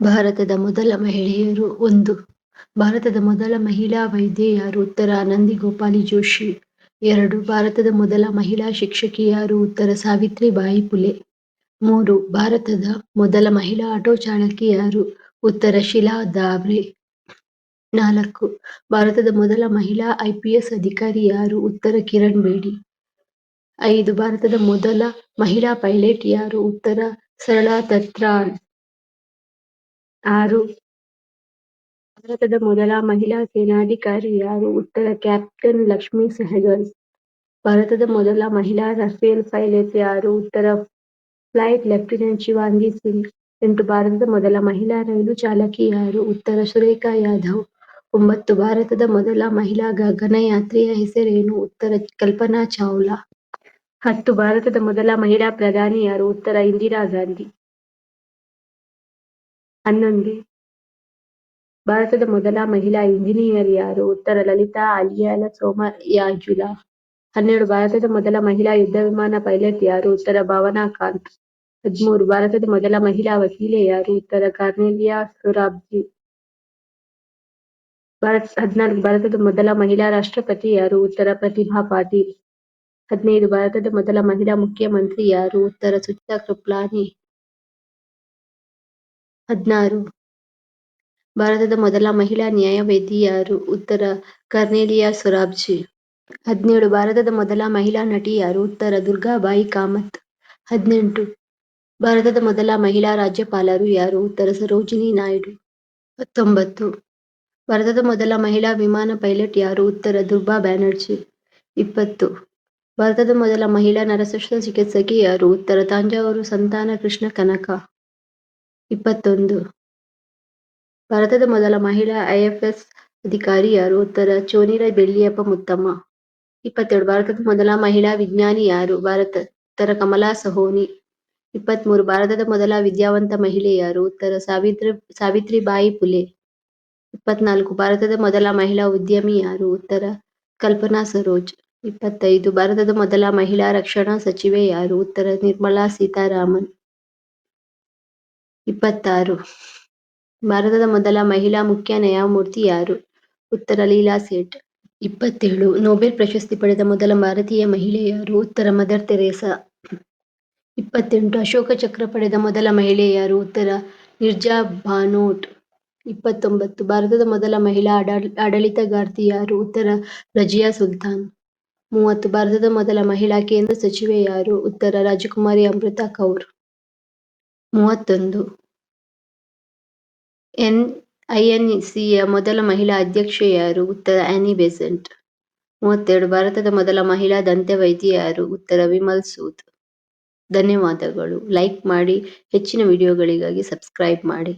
ಭಾರತದ ಮೊದಲ ಮಹಿಳೆಯರು ಒಂದು. ಭಾರತದ ಮೊದಲ ಮಹಿಳಾ ವೈದ್ಯೆ ಯಾರು ಉತ್ತರ ನಂದಿ ಗೋಪಾಲಿ ಜೋಶಿ. ಎರಡು. ಭಾರತದ ಮೊದಲ ಮಹಿಳಾ ಶಿಕ್ಷಕಿ ಯಾರು ಉತ್ತರ ಸಾವಿತ್ರಿಬಾಯಿ ಪುಲೆ. ಮೂರು. ಭಾರತದ ಮೊದಲ ಮಹಿಳಾ ಆಟೋ ಚಾಲಕಿ ಯಾರು ಉತ್ತರ ಶಿಲಾ ದಾವ್ರೆ ನಾಲ್ಕು. ಭಾರತದ ಮೊದಲ ಮಹಿಳಾ ಐಪಿಎಸ್ ಅಧಿಕಾರಿ ಯಾರು ಉತ್ತರ ಕಿರಣ್ ಬೇಡಿ. ಐದು. ಭಾರತದ ಮೊದಲ ಮಹಿಳಾ ಪೈಲಟ್ ಯಾರು ಉತ್ತರ ಸರಳಾ ದತ್ರಾನ್ ಆರು. ಭಾರತದ ಮೊದಲ ಮಹಿಳಾ ಸೇನಾಧಿಕಾರಿ ಯಾರು? ಉತ್ತರ, ಕ್ಯಾಪ್ಟನ್ ಲಕ್ಷ್ಮಿ ಸೆಹಗಲ್. ಭಾರತದ ಮೊದಲ ಮಹಿಳಾ ರಫೇಲ್ ಪೈಲಟ್ ಯಾರು? ಉತ್ತರ, ಫ್ಲೈಟ್ ಲೆಫ್ಟಿನೆಂಟ್ ಶಿವಾಂಗಿ ಸಿಂಗ್. ಎಂಟು, ಭಾರತದ ಮೊದಲ ಮಹಿಳಾ ರೈಲು ಚಾಲಕಿ ಯಾರು? ಉತ್ತರ, ಸುರೇಖಾ ಯಾದವ್. ಒಂಬತ್ತು, ಭಾರತದ ಮೊದಲ ಮಹಿಳಾ ಗಗನಯಾತ್ರಿಯ ಹೆಸರೇನು? ಉತ್ತರ, ಕಲ್ಪನಾ ಚಾವ್ಲಾ. ಹತ್ತು, ಭಾರತದ ಮೊದಲ ಮಹಿಳಾ ಪ್ರಧಾನಿ ಯಾರು? ಉತ್ತರ, ಇಂದಿರಾ ಗಾಂಧಿ. ಹನ್ನೊಂದು ಭಾರತದ ಮೊದಲ ಮಹಿಳಾ ಇಂಜಿನಿಯರ್ ಯಾರು? ಉತ್ತರ ಲಲಿತಾ ಅಲಿಯಾಲ ಸೋಮಯಾಜುಲ. ಹನ್ನೆರಡು, ಭಾರತದ ಮೊದಲ ಮಹಿಳಾ ಯುದ್ಧ ವಿಮಾನ ಪೈಲಟ್ ಯಾರು? ಉತ್ತರ, ಭಾವನಾ ಕಾಂತ್. ಹದಿಮೂರು, ಭಾರತದ ಮೊದಲ ಮಹಿಳಾ ವಕೀಲೆ ಯಾರು? ಉತ್ತರ, ಕಾರ್ನೆಲಿಯಾ ಸೊರಾಬ್ಜಿ. ಹದಿನಾಲ್ಕು, ಭಾರತದ ಮೊದಲ ಮಹಿಳಾ ರಾಷ್ಟ್ರಪತಿ ಯಾರು? ಉತ್ತರ, ಪ್ರತಿಭಾ ಪಾಟೀಲ್. ಹದಿನೈದು, ಭಾರತದ ಮೊದಲ ಮಹಿಳಾ ಮುಖ್ಯಮಂತ್ರಿ ಯಾರು? ಉತ್ತರ ಸುಚಿತಾ ಕೃಪಲಾನಿ. ಹದಿನಾರು. ಭಾರತದ ಮೊದಲ ಮಹಿಳಾ ನ್ಯಾಯವೇದಿ ಯಾರು ಉತ್ತರ ಕರ್ನೇಲಿಯಾ ಸೊರಾಬ್ಜಿ. ಹದಿನೇಳು, ಭಾರತದ ಮೊದಲ ಮಹಿಳಾ ನಟಿ ಯಾರು ಉತ್ತರ ದುರ್ಗಾಬಾಯಿ ಕಾಮತ್. ಹದಿನೆಂಟು, ಭಾರತದ ಮೊದಲ ಮಹಿಳಾ ರಾಜ್ಯಪಾಲರು ಯಾರು ಉತ್ತರ ಸರೋಜಿನಿ ನಾಯ್ಡು. ಹತ್ತೊಂಬತ್ತು, ಭಾರತದ ಮೊದಲ ಮಹಿಳಾ ವಿಮಾನ ಪೈಲಟ್ ಯಾರು ಉತ್ತರ ದುರ್ಬಾ ಬ್ಯಾನರ್ಜಿ. ಇಪ್ಪತ್ತು, ಭಾರತದ ಮೊದಲ ಮಹಿಳಾ ನರಶಸ್ತ್ರ ಚಿಕಿತ್ಸಕಿ ಯಾರು ಉತ್ತರ ತಾಂಜಾವೂರು ಸಂತಾನ ಕೃಷ್ಣ ಕನಕ. ಇಪ್ಪತ್ತೊಂದು. ಭಾರತದ ಮೊದಲ ಮಹಿಳಾ ಐಎಫ್ಎಸ್ ಅಧಿಕಾರಿ ಯಾರು? ಉತ್ತರ, ಚೋನಿರ ಬೆಳ್ಳಿಯಪ್ಪ ಮುತ್ತಮ್ಮ. ಇಪ್ಪತ್ತೆರಡು, ಭಾರತದ ಮೊದಲ ಮಹಿಳಾ ವಿಜ್ಞಾನಿ ಯಾರು? ಭಾರತ, ಉತ್ತರ ಕಮಲಾ ಸಹೋನಿ. ಇಪ್ಪತ್ಮೂರು, ಭಾರತದ ಮೊದಲ ವಿದ್ಯಾವಂತ ಮಹಿಳೆ ಯಾರು? ಉತ್ತರ, ಸಾವಿತ್ರಿ, ಸಾವಿತ್ರಿಬಾಯಿ ಫುಲೆ ಇಪ್ಪತ್ನಾಲ್ಕು, ಭಾರತದ ಮೊದಲ ಮಹಿಳಾ ಉದ್ಯಮಿ ಯಾರು? ಉತ್ತರ, ಕಲ್ಪನಾ ಸರೋಜ್. ಇಪ್ಪತ್ತೈದು, ಭಾರತದ ಮೊದಲ ಮಹಿಳಾ ರಕ್ಷಣಾ ಸಚಿವೆ ಯಾರು? ಉತ್ತರ, ನಿರ್ಮಲಾ ಸೀತಾರಾಮನ್. ಇಪ್ಪತ್ತಾರು. ಭಾರತದ ಮೊದಲ ಮಹಿಳಾ ಮುಖ್ಯ ನ್ಯಾಯಮೂರ್ತಿ ಯಾರು? ಉತ್ತರ ಲೀಲಾ ಸೇಠ್. ಇಪ್ಪತ್ತೇಳು. ನೊಬೆಲ್ ಪ್ರಶಸ್ತಿ ಪಡೆದ ಮೊದಲ ಭಾರತೀಯ ಮಹಿಳೆ ಯಾರು? ಉತ್ತರ ಮದರ್ ತೆರೇಸಾ. ಇಪ್ಪತ್ತೆಂಟು. ಅಶೋಕ ಚಕ್ರ ಪಡೆದ ಮೊದಲ ಮಹಿಳೆ ಯಾರು? ಉತ್ತರ ನಿರ್ಜಾ ಬಾನೋಟ್ ಇಪ್ಪತ್ತೊಂಬತ್ತು. ಭಾರತದ ಮೊದಲ ಮಹಿಳಾ ಆಡಳಿತಗಾರ್ತಿ ಯಾರು? ಉತ್ತರ ರಜಿಯಾ ಸುಲ್ತಾನ್. ಮೂವತ್ತು. ಭಾರತದ ಮೊದಲ ಮಹಿಳಾ ಕೇಂದ್ರ ಸಚಿವೆ ಯಾರು? ಉತ್ತರ ರಾಜಕುಮಾರಿ ಅಮೃತ ಕೌರ್. ಮೂವತ್ತೊಂದು. ಎನ್ ಯ ಮೊದಲ ಮಹಿಳಾ ಅಧ್ಯಕ್ಷೆ ಯಾರು? ಉತ್ತರ ಆನಿ ಬೆಸೆಂಟ್. ಮೂವತ್ತೆರಡು, ಭಾರತದ ಮೊದಲ ಮಹಿಳಾ ದಂತವೈದ್ಯೆ ಯಾರು? ಉತ್ತರ ವಿಮಲ್ ಸೂದ್. ಧನ್ಯವಾದಗಳು. ಲೈಕ್ ಮಾಡಿ, ಹೆಚ್ಚಿನ ವಿಡಿಯೋಗಳಿಗಾಗಿ ಸಬ್ಸ್ಕ್ರೈಬ್ ಮಾಡಿ.